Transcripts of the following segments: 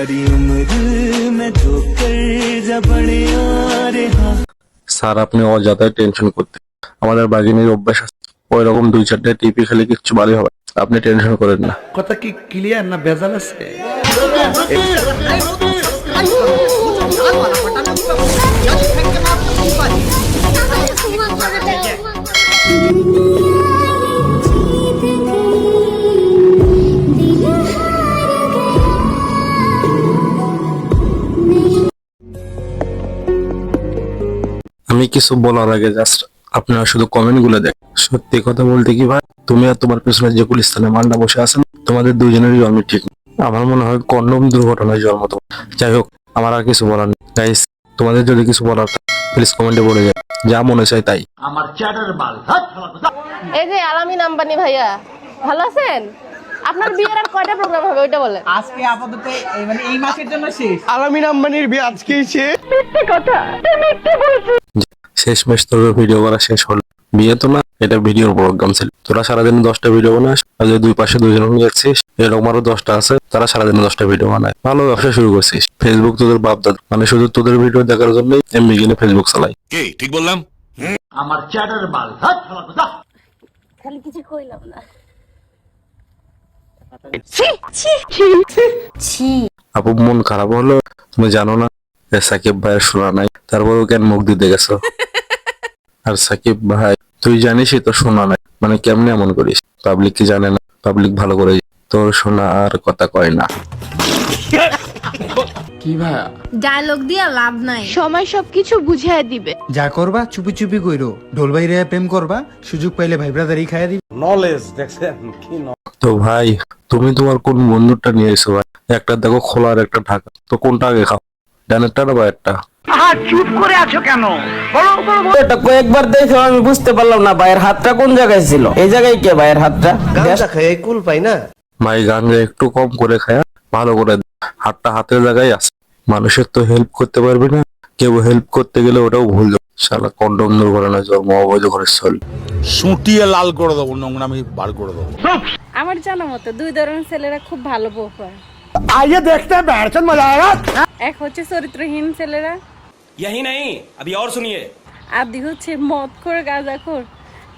सारी उम्र मैं ठोकर जा बड़े रे हाँ স্যার আপনি অযথায় টেনশন করতে আমাদের বাগিনীর অভ্যাস আছে ওই রকম দুই চারটে টিপি খেলে কিচ্ছু ভালোই হবে আপনি টেনশন করেন না কথা কি ক্লিয়ার না ভেজাল আছে কিছু বলার আগে জাস্ট আপনারা শুধু কমেন্টগুলো দেখ। সত্যি কথা বলতে কি ভাই তুমি আর তোমার পেছনে যে গুলিস্তানে মান্ডা বসে আছেন তোমাদের দুজনেরই জন্ম ঠিক আমার মনে হয় কন্ডম দুর্ঘটনায় জন্ম তো। যাই হোক আমার আর কিছু বলার নেই। গাইস তোমাদের যদি কিছু বলার প্লিজ কমেন্টে বলে যায় যা মনে চাই তাই। আমার চ্যাটার বাল এই যে আলামিন আম্বানি ভাইয়া ভালো আছেন? আপনার বিয়ের আর কয়টা প্রোগ্রাম হবে ওইটা বলেন। আজকে আপাতত এই মানে এই মাসের জন্য শেষ। আলামিন আম্বানির বিয়ে আজকেই শেষ। শেষ মেশ তোর ভিডিও করা শেষ হলো। বিয়ে তো না এটা ভিডিওর প্রোগ্রাম ছিল। তোরা সারাদিন দশটা ভিডিও বানাস আর যে দুই পাশে দুজন যাচ্ছিস এরকম আরও দশটা আছে তারা সারাদিন দশটা ভিডিও বানায়। ভালো ব্যবসা শুরু করছিস। ফেসবুক তোদের বাপ দাদা মানে শুধু তোদের ভিডিও দেখার জন্যই এমনি কিনে ফেসবুক চালাই কি? ঠিক বললাম? আমার চ্যাটার মাল খালি কিছু কইলাম না। আপু মন খারাপ হলো? তুমি জানো না সাকিব ভাইয়ের শোনা নাই। তারপরেও কেন মুখ দিতে গেছো? আর সাকিব ভাই তুই জানিসই তো শোনা নাই। মানে কেমনে এমন করিস? পাবলিক কি জানে না? পাবলিক ভালো করে তোর শোনা আর কথা কয় না। ডায়লগ দিয়া লাভ নাই। সময় সবকিছু বুঝিয়ে দিবে। যা করবা চুপি চুপি কইরো। ঢোল বাইরে প্রেম করবা সুযোগ পাইলে ভাই ব্রাদারই খাইয়া দিবি। তো ভাই তুমি তোমার কোন বন্ধুটা নিয়ে এসো ভাই? একটা দেখো খোলা আর একটা ঢাকা। তো কোনটা আগে খাও? ডানেরটা না বাইরটা এটা কয়েকবার দেখে আমি বুঝতে পারলাম না ভাইয়ের হাতটা কোন জায়গায় ছিল। এই জায়গায় কে ভাইয়ের হাতটা? গাঁজা খাই কুল পাই না। ভাই গাঞ্জা একটু কম করে খায়া ভালো করে হাতটা হাতের জায়গায় আছে। মানুষের তো হেল্প করতে পারবি না। কেউ হেল্প করতে গেলে ওটাও ভুল। শালা কন্ডম দুর্ঘটনায় জন্ম অবৈধ করে চল। সুটিয়ে লাল করে দেবো নোংরা আমি বার করে দেবো। আমার জানা মতো দুই ধরনের ছেলেরা খুব ভালো বউ পায়। আইয়ে দেখতে বেড়ছেন মজা এক হচ্ছে চরিত্রহীন ছেলেরা यही नहीं अभी और सुनिए আর দুই হচ্ছে মদ করে গাঁজা খোর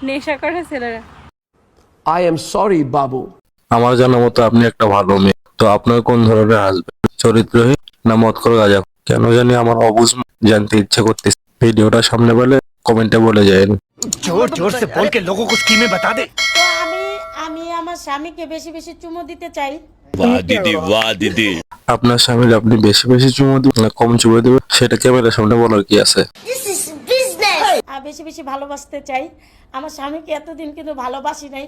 নেশা করা ছেলেরা আই এম সরি বাবু আমার জানা মতো আপনি একটা ভালো মেয়ে তো আপনার কোন ধরনের আসবে চরিত্রহীন না মত করে গাজা কেন জানি আমার অবুঝ জানতে ইচ্ছে করতেছে ভিডিওটা সামনে পেলে কমেন্টে বলে যায় জোর জোর সে বল के लोगों को स्कीमें बता दे তো আমি আমি আমার স্বামীকে বেশি বেশি চুমু দিতে চাই বাহ দিদি বাহ দিদি আপনার স্বামীর আপনি বেশি বেশি চুমো দিবেন না কম চুমো দিবেন সেটা ক্যামেরার সামনে বলার কি আছে? বেশি বেশি ভালোবাসতে চাই। আমার স্বামীকে এতদিন কিন্তু ভালোবাসি নাই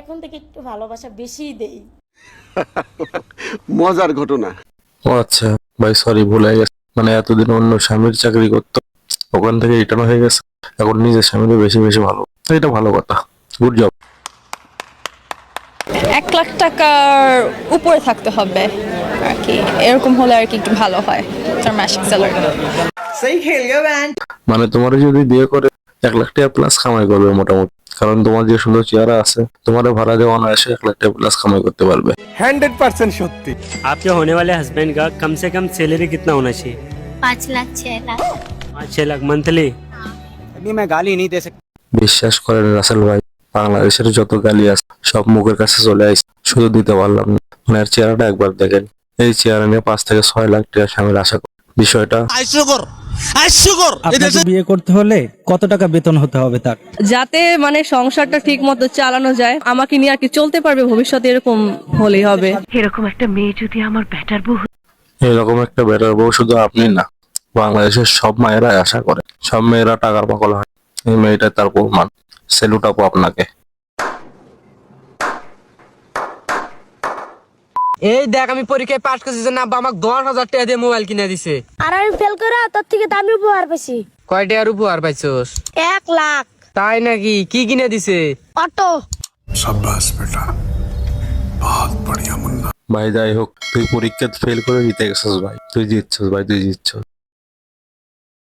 এখন থেকে একটু ভালোবাসা বেশিই দেই। মজার ঘটনা। ও আচ্ছা ভাই সরি ভুলে গেছে। মানে এতদিন অন্য স্বামীর চাকরি করতো ওখান থেকে রিটার্ন হয়ে গেছে। এখন নিজের স্বামীকে বেশি বেশি ভালো। এটা ভালো কথা। গুড জব এক লাখ টাকার উপরে থাকতে হবে আর কি এরকম হলে আর কি একটু ভালো হয় তার মাসিক স্যালারি সেই খেল গে ব্যান মানে তোমার যদি বিয়ে করে এক লাখ টাকা প্লাস কামাই করবে মোটামুটি কারণ তোমার যে সুন্দর চেহারা আছে তোমার ভাড়া দেওয়া না এসে এক লাখ টাকা প্লাস কামাই করতে পারবে হান্ড্রেড পার্সেন্ট সত্যি आपके होने वाले हस्बैंड का कम से कम सैलरी कितना होना चाहिए পাঁচ লাখ ছয় লাখ पाँच छह लाख मंथली अभी मैं गाली नहीं दे सकता বিশ্বাস করেন রাসেল ভাই বাংলাদেশের যত গালি আছে সব মুখের কাছে চলে আসে শুধু দিতে পারলাম না। এর চেহারাটা একবার দেখেন। এই চেহারা নিয়ে পাঁচ থেকে ছয় লাখ টাকা স্বামীর আশা করি। বিষয়টা? আপনাকে বিয়ে করতে হলে কত টাকা বেতন হতে হবে তার? যাতে মানে সংসারটা ঠিক মতো চালানো যায় আমাকে নিয়ে আর কি চলতে পারবে ভবিষ্যতে এরকম হলেই হবে। এরকম একটা বেটার বউ শুধু আপনি না বাংলাদেশের সব মায়েরাই আশা করে। সব মেয়েরা টাকার পাগল হয়। এই মেয়েটা তার প্রমাণ। সেলুট আপু আপনাকে। এই দেখ আমি পরীক্ষায় পাশ করছি না বা আমাকে দশ হাজার টাকা দিয়ে মোবাইল কিনে দিছে। আর আমি ফেল করে তোর থেকে দামি উপহার পাইছি। কয় টাকার উপহার পাইছোস? এক লাখ। তাই নাকি? কি কিনে দিছে? অটো। সাব্বাস বেটা। বহুত বড়িয়া মুন্না। ভাই যাই হোক তুই পরীক্ষা ফেল করে জিতে গেছিস ভাই। তুই জিতছিস ভাই তুই জিতছিস।